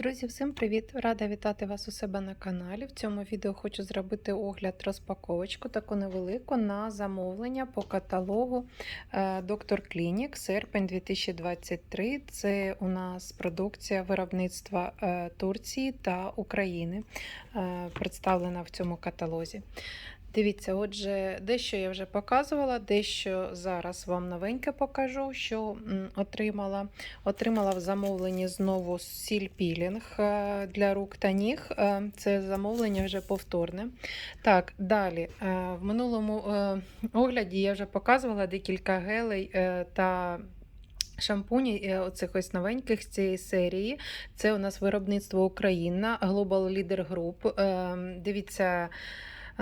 Друзі, всім привіт! Рада вітати вас у себе на каналі. В цьому відео хочу зробити огляд розпаковочку, таку невелику на замовлення по каталогу е, Доктор Клінік серпень 2023. Це у нас продукція виробництва е, Турції та України, е, представлена в цьому каталозі. Дивіться, отже, дещо я вже показувала, дещо зараз вам новеньке покажу, що отримала. Отримала в замовленні знову сіль-пілінг е, для рук та ніг. Е, Це замовлення вже повторне. Так, далі. е, В минулому огляді я вже показувала декілька гелей та. Шампуні оцих ось новеньких з цієї серії. Це у нас виробництво Україна, Global Leader Group. Дивіться,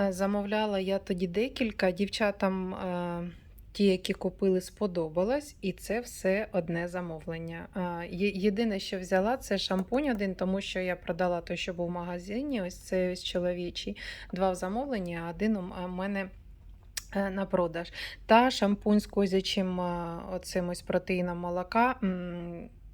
замовляла я тоді декілька. Дівчатам е, ті, які купили, сподобалось, і це все одне замовлення. Єдине, що взяла, це шампунь один, тому що я продала той, що був в магазині. Ось цей ось чоловічий. Два в замовленні, а один у мене. е, На продаж. Та шампунь з козячим е, оцим ось протеїном молока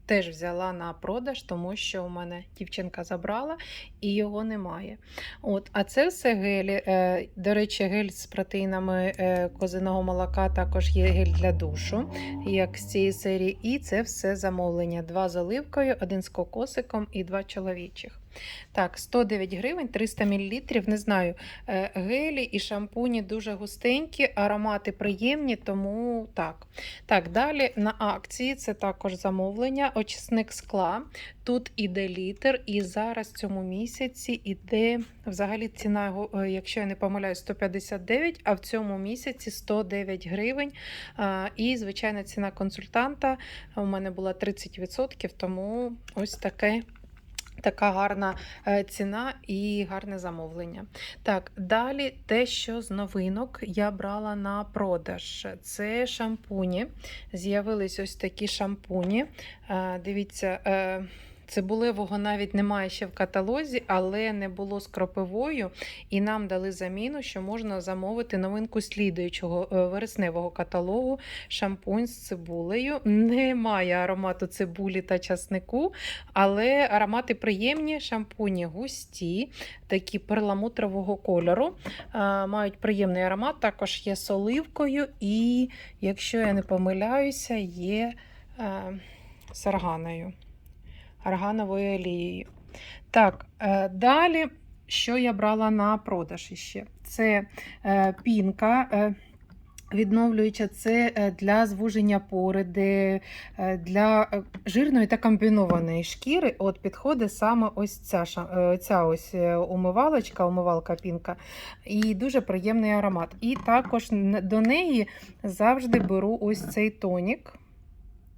теж взяла на продаж, тому що у мене дівчинка забрала і його немає. От, а це все гелі. Е, До речі, гель з протеїнами е, козиного молока також є гель для душу, як з цієї серії. І це все замовлення. Два з оливкою, один з кокосиком і два чоловічих. Так, 109 гривень, 300 мл. Не знаю. е, Гелі і шампуні дуже густенькі, аромати приємні, тому так. Так, далі на акції це також замовлення, очисник скла. Тут іде літр, і зараз в цьому місяці іде взагалі ціна, е, якщо я не помиляюсь, 159, а в цьому місяці 109 гривень. І звичайна ціна консультанта у мене була 30%, тому ось таке. Така гарна е, ціна і гарне замовлення. Так, далі те, що з новинок я брала на продаж. Це шампуні. З'явились ось такі шампуні. Е, Дивіться, е, цибулевого навіть немає ще в каталозі, але не було з кропивою, і нам дали заміну, що можна замовити новинку слідуючого е, вересневого каталогу шампунь з цибулею. Немає аромату цибулі та часнику, але аромати приємні, шампуні густі, такі перламутрового кольору. Е, Мають приємний аромат, також є з оливкою, і, якщо я не помиляюся, є е, з арганою, аргановою олією. Так, е, далі, що я брала на продаж іще? Це е, пінка. е, Відновлююча це для звуження пориди, для жирної та комбінованої шкіри от підходить саме ось ця, ця ось умивалочка, умивалка пінка, і дуже приємний аромат. І також до неї завжди беру ось цей тонік.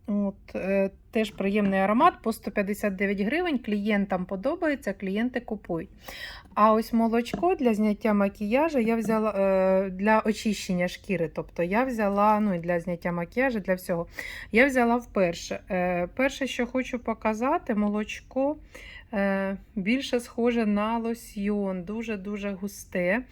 От, е, теж приємний аромат по 159 гривень. Клієнтам подобається, клієнти купують. А ось молочко для зняття макіяжу я взяла е, для очищення шкіри. Тобто я взяла ну, і для зняття макіяжу, для всього. Я взяла вперше. Е, перше, що хочу показати, молочко е, більше схоже на лосьйон, дуже-дуже густе.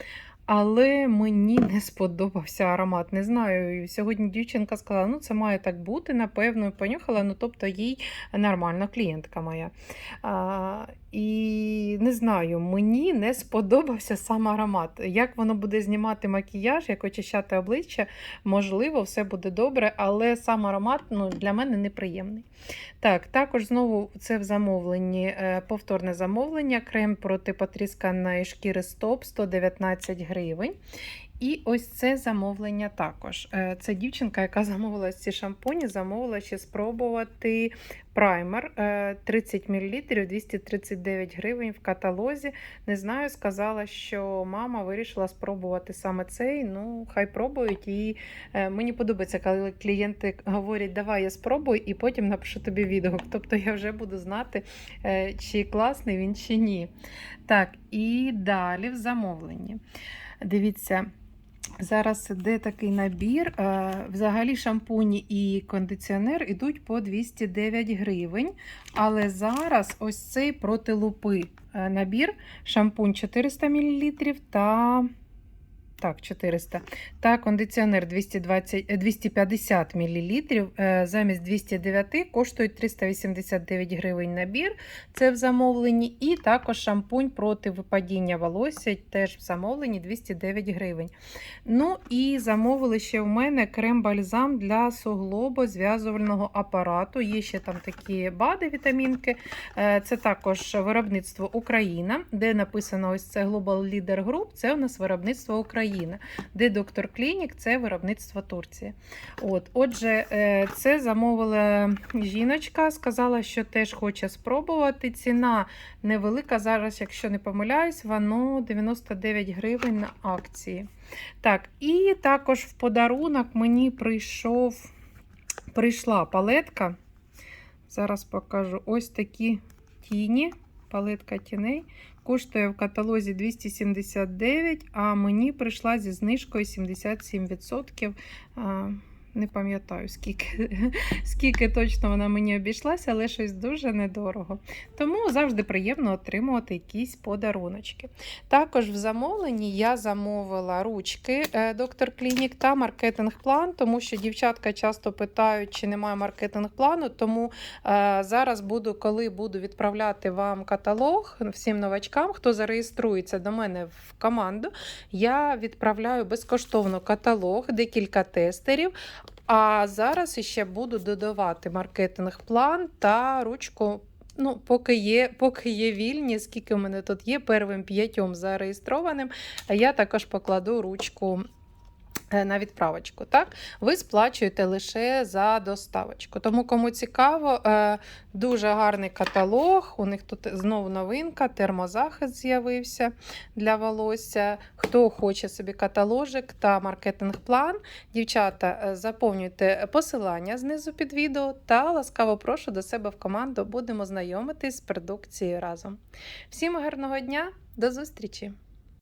Але мені не сподобався аромат. Не знаю. Сьогодні дівчинка сказала, ну це має так бути, напевно, понюхала, ну тобто їй нормальна клієнтка моя. А, і не знаю, мені не сподобався сам аромат. Як воно буде знімати макіяж, як очищати обличчя, можливо, все буде добре, але сам аромат ну, для мене неприємний. Так, також знову це в замовленні, е, повторне замовлення, крем проти потрісканої шкіри стоп 119 гривень. І ось це замовлення також. Е, Це дівчинка, яка замовила ці шампуні, замовила ще спробувати праймер е, 30 мл 239 гривень в каталозі. Не знаю, сказала, що мама вирішила спробувати саме цей. Ну, хай пробують. І е, мені подобається, коли клієнти говорять, давай я спробую, і потім напишу тобі відгук. Тобто я вже буду знати, е, чи класний він, чи ні. Так, і далі в замовленні. Дивіться. Зараз іде такий набір. е, Взагалі шампуні і кондиціонер йдуть по 209 гривень. Але зараз ось цей проти лупи е, набір. Шампунь 400 мл та Так, 400. Та кондиціонер 220, е, 250 мл замість 209 коштують 389 гривень набір. Це в замовленні. І також шампунь проти випадіння волосся теж в замовленні 209 гривень. Ну і замовили ще в мене крем-бальзам для суглобозв'язувального апарату. Є ще там такі бади, вітамінки. Е, Це також виробництво Україна, де написано ось це Global Leader Group, це у нас виробництво Україна, де доктор Клінік це виробництво Турції. От, Отже, е, це замовила жіночка, сказала, що теж хоче спробувати. Ціна невелика. Зараз, якщо не помиляюсь, воно 99 гривень на акції. Так, і також в подарунок мені прийшов, прийшла палетка. Зараз покажу ось такі тіні. Палетка тіней. Коштує в каталозі 279, а мені прийшла зі знижкою 77%. Не пам'ятаю, скільки, скільки точно вона мені обійшлася, але щось дуже недорого. Тому завжди приємно отримувати якісь подаруночки. Також в замовленні я замовила ручки е, доктор Клінік та маркетинг-план, тому що дівчатка часто питають, чи немає маркетинг-плану. Тому е, зараз буду, коли буду відправляти вам каталог всім новачкам, хто зареєструється до мене в команду, я відправляю безкоштовно каталог, декілька тестерів. А зараз іще буду додавати маркетинг-план та ручку. Ну, поки є, поки є вільні, скільки в мене тут є, первим п'ятьом зареєстрованим, я також покладу ручку на відправочку. Так? Ви сплачуєте лише за доставочку. Тому, кому цікаво, е, дуже гарний каталог. У них тут знову новинка, термозахист з'явився для волосся. Хто хоче собі каталожик та маркетинг-план, дівчата, е, заповнюйте посилання знизу під відео та ласкаво прошу до себе в команду. Будемо знайомитись з продукцією разом. Всім гарного дня, до зустрічі!